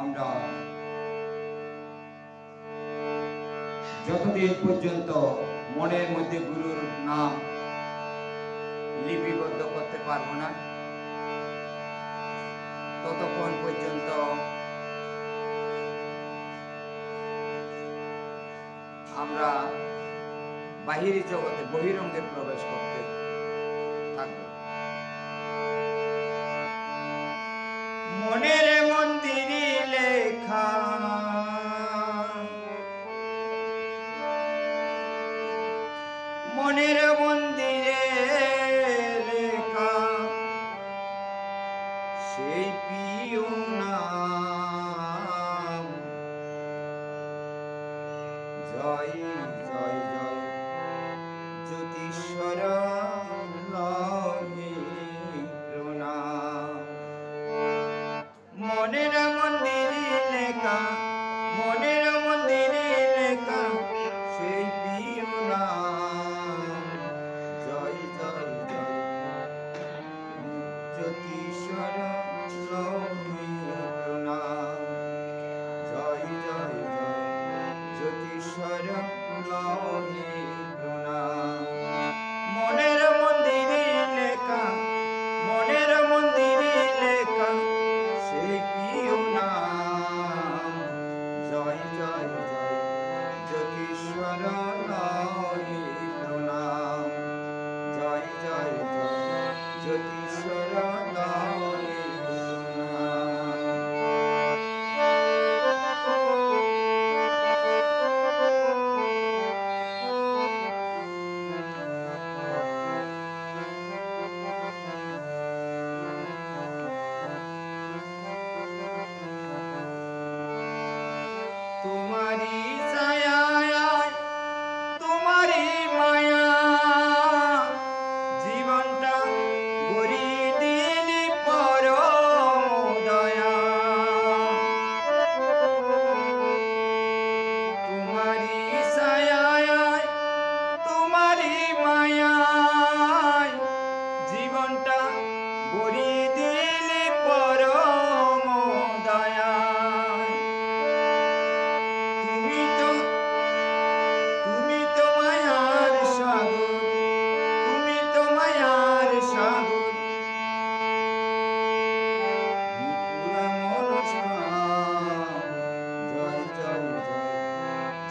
আমরা যতদিন পর্যন্ত মনের মধ্যে গুরুর নাম লিপিবদ্ধ করতে পারব না, ততক্ষণ পর্যন্ত আমরা বাহিরি জগতে বহিরঙ্গে প্রবেশ করতে থাকব। মনের দেখা মনের মন্দিরে লেখা। সেই পিও নাম। জয় জয় জয়। জ্যোতিষর লহে প্রণাম। মনের জগদীশ্বর প্রণাম জয় জয় জয়। জ্যোতিশ্বর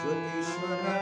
Krishna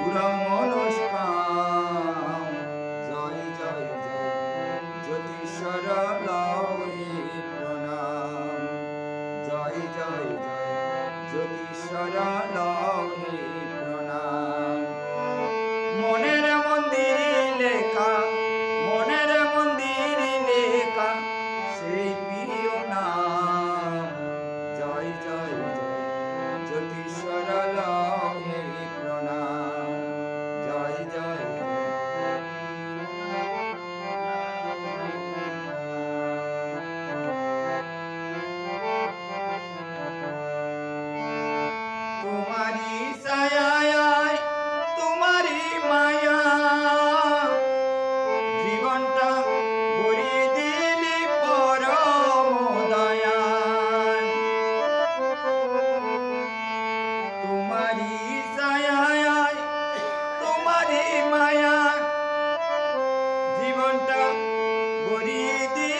পুরা মনস্কাম জয় জয় জয় জ্যোতিষর লয়ে প্রণাম। জয় জয় জয় জ্যোতিষর লয়ে প্রণাম। মায়া জীবনটা গড়িয়ে দিয়ে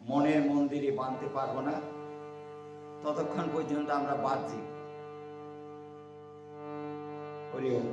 মনের মন্দিরে বাঁধতে পারব না। ততক্ষণ পর্যন্ত আমরা বাঁধছি। হরি ওম